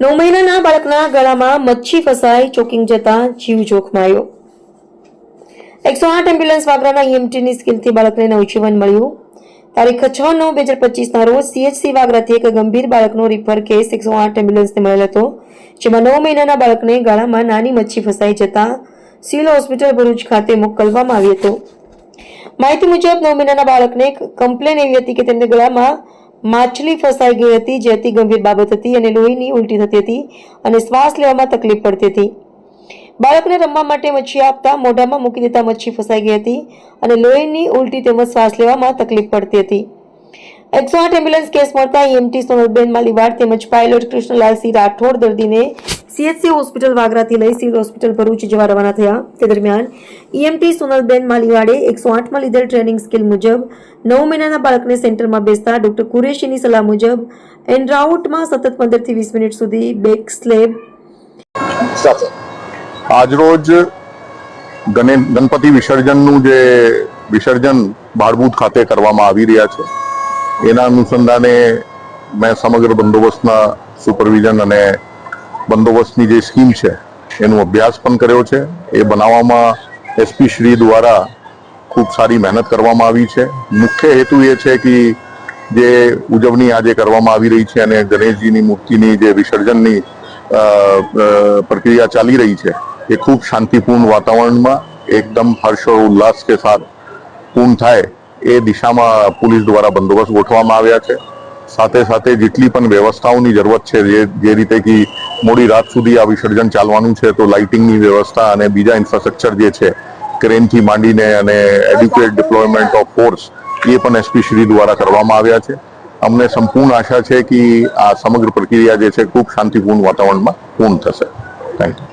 નવ મહિનાના બાળકના ગળામાં મચ્છી ફસાઈ ચોકિંગ જતા જીવ જોખમાયો. એકસો આઠ એમ્બ્યુલન્સ વાગરાના ઈએમટીની સ્કીલથી બાળકને નવજીવન મળ્યું. તારીખ છ નવ બે હજાર પચીસના રોજ સીએચસી વાગરાથી એક ગંભીર બાળકનો રિફર કેસ એકસો આઠ એમ્બ્યુલન્સને મળેલ હતો, જેમાં નવ મહિનાના બાળકને ગળામાં નાની મચ્છી ફસાઈ જતા સિવિલ હોસ્પિટલ ભરૂચ ખાતે મોકલવામાં આવ્યો હતો. માહિતી મુજબ નવ મહિનાના બાળકને કમ્પ્લેન એવી હતી કે તેમને ગળામાં માછલી ફસાઈ ગઈ હતી જે અતિ ગંભીર બાબત હતી અને લોહીની ઉલટી થતી હતી અને શ્વાસ લેવામાં તકલીફ પડતી હતી. બાળકને રમવા માટે મચ્છી આપતા મોઢામાં મૂકી દેતા મચ્છી ફસાઈ ગઈ હતી અને લોહીની ઉલટી તેમજ શ્વાસ લેવામાં તકલીફ પડતી હતી. એકસો આઠ એમ્બ્યુલન્સ કેસ મળતા ઈએમટી સોનલબેન માલીવાડ તેમજ પાયલોટ કૃષ્ણલાલસિંહ રાઠોડ દર્દીને સીએચસી હોસ્પિટલ વાગરાથી લઈ સિવિલ હોસ્પિટલ ભરૂચ જવા રવાના થયા. તે દરમિયાન ઈએમટી સોનલબેન માલીવાડે એકસો આઠમાં લીધેલ ટ્રેનિંગ સ્કિલ મુજબ નવ મહિનાના બાળકને સેન્ટરમાં બેસતા ડોક્ટર કુરેશીની સલાહ મુજબ એન્ડ્રાઉટમાં સતત પંદરથી વીસ મિનિટ સુધી બેક સ્લેબ આજરોજ ગણે ગણપતિ વિસર્જનનું જે વિસર્જન બાળબૂત ખાતે કરવામાં આવી રહ્યા છે, એના અનુસંધાને મેં સમગ્ર બંદોબસ્તના સુપરવિઝન અને બંદોબસ્તની જે સ્કીમ છે, એનો અભ્યાસ પણ કર્યો છે. એ બનાવવામાં એસપી શ્રી દ્વારા ખૂબ સારી મહેનત કરવામાં આવી છે. મુખ્ય હેતુ એ છે કે જે ઉજવણી આજે કરવામાં આવી રહી છે અને ગણેશજીની મૂર્તિની જે વિસર્જનની પ્રક્રિયા ચાલી રહી છે, એ ખૂબ શાંતિપૂર્ણ વાતાવરણમાં એકદમ હર્ષો ઉલ્લાસ કે સાથ પૂર્ણ થાય એ દિશામાં પોલીસ દ્વારા બંદોબસ્ત ગોઠવવામાં આવ્યા છે. સાથે સાથે જેટલી પણ વ્યવસ્થાઓની જરૂરત છે, જે જે રીતે કે મોડી રાત સુધી આ વિસર્જન ચાલવાનું છે, તો લાઇટિંગની વ્યવસ્થા અને બીજા ઇન્ફ્રાસ્ટ્રક્ચર જે છે, ક્રેનથી માંડીને અને એડ્યુકેટ ડિપ્લોયમેન્ટ ઓફ ફોર્સ એ પણ એસપી શ્રી દ્વારા કરવામાં આવ્યા છે. અમને સંપૂર્ણ આશા છે કે આ સમગ્ર પ્રક્રિયા જે છે, ખૂબ શાંતિપૂર્ણ વાતાવરણમાં પૂર્ણ થશે. Thank you